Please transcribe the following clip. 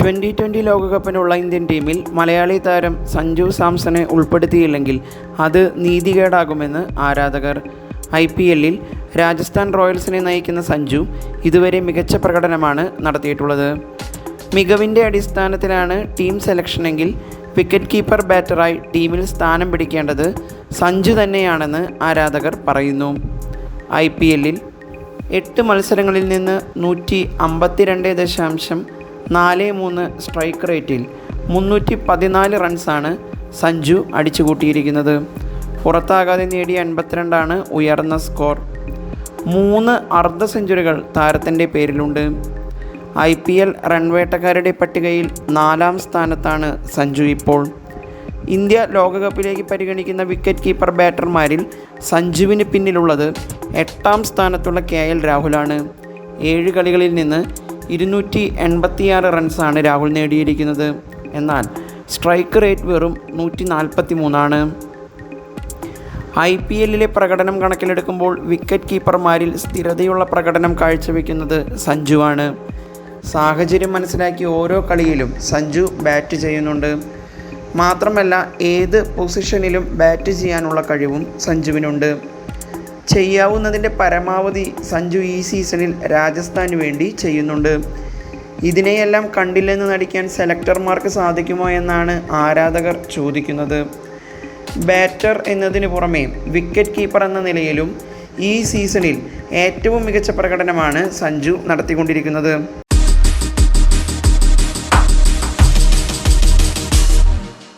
Twenty twenty ലോകകപ്പിനുള്ള Indian ടീമിൽ മലയാളി താരം സഞ്ജു സാംസനെ ഉൾപ്പെടുത്തിയില്ലെങ്കിൽ അത് നീതികേടാകുമെന്ന് ആരാധകർ. ഐ പി എല്ലിൽ രാജസ്ഥാൻ റോയൽസിനെ നയിക്കുന്ന സഞ്ജു ഇതുവരെ മികച്ച പ്രകടനമാണ് നടത്തിയിട്ടുള്ളത്. മികവിന്റെ അടിസ്ഥാനത്തിലാണ് ടീം സെലക്ഷനെങ്കിൽ വിക്കറ്റ് കീപ്പർ ബാറ്ററായി ടീമിൽ സ്ഥാനം പിടിക്കേണ്ടത് സഞ്ജു തന്നെയാണെന്ന് ആരാധകർ പറയുന്നു. ഐ പി എല്ലിൽ എട്ട് മത്സരങ്ങളിൽ നിന്ന് നൂറ്റി അമ്പത്തിരണ്ട് ദശാംശം നാല് മൂന്ന് സ്ട്രൈക്ക് റേറ്റിൽ മുന്നൂറ്റി പതിനാല് റൺസാണ് സഞ്ജു അടിച്ചുകൂട്ടിയിരിക്കുന്നത്. പുറത്താകാതെ നേടിയ എൺപത്തിരണ്ടാണ് ഉയർന്ന സ്കോർ മൂന്ന് അർദ്ധ സെഞ്ചുറികൾ താരത്തിന്റെ പേരിലുണ്ട്. ഐ പി എൽ റൺവേട്ടക്കാരുടെ പട്ടികയിൽ നാലാം സ്ഥാനത്താണ് സഞ്ജു ഇപ്പോൾ. ഇന്ത്യ ലോകകപ്പിലേക്ക് പരിഗണിക്കുന്ന വിക്കറ്റ് കീപ്പർ ബാറ്റർമാരിൽ സഞ്ജുവിന് പിന്നിലുള്ളത് എട്ടാം സ്ഥാനത്തുള്ള കെ എൽ രാഹുലാണ്. ഏഴ് കളികളിൽ നിന്ന് ഇരുന്നൂറ്റി എൺപത്തിയാറ് റൺസാണ് രാഹുൽ നേടിയിരിക്കുന്നത്. എന്നാൽ സ്ട്രൈക്ക് റേറ്റ് വെറും നൂറ്റി നാൽപ്പത്തി മൂന്നാണ് ഐ പി എല്ലിലെ പ്രകടനം കണക്കിലെടുക്കുമ്പോൾ വിക്കറ്റ് കീപ്പർമാരിൽ സ്ഥിരതയുള്ള പ്രകടനം കാഴ്ചവെക്കുന്നത് സഞ്ജുവാണ്. സാഹചര്യം മനസ്സിലാക്കി ഓരോ കളിയിലും സഞ്ജു ബാറ്റ് ചെയ്യുന്നുണ്ട്. മാത്രമല്ല ഏത് പൊസിഷനിലും ബാറ്റ് ചെയ്യാനുള്ള കഴിവും സഞ്ജുവിനുണ്ട്. ചെയ്യാവുന്നതിന്റെ പരമാവധി സഞ്ജു ഈ സീസണിൽ രാജസ്ഥാന് വേണ്ടി ചെയ്യുന്നുണ്ട്. ഇതിനെയെല്ലാം കണ്ടില്ലെന്ന് നടിക്കാൻ സെലക്ടർമാർക്ക് സാധിക്കുമോ എന്നാണ് ആരാധകർ ചോദിക്കുന്നത്. ബാറ്റർ എന്നതിന് പുറമെ വിക്കറ്റ് കീപ്പർ എന്ന നിലയിലും ഈ സീസണിൽ ഏറ്റവും മികച്ച പ്രകടനമാണ് സഞ്ജു നടത്തിക്കൊണ്ടിരിക്കുന്നത്.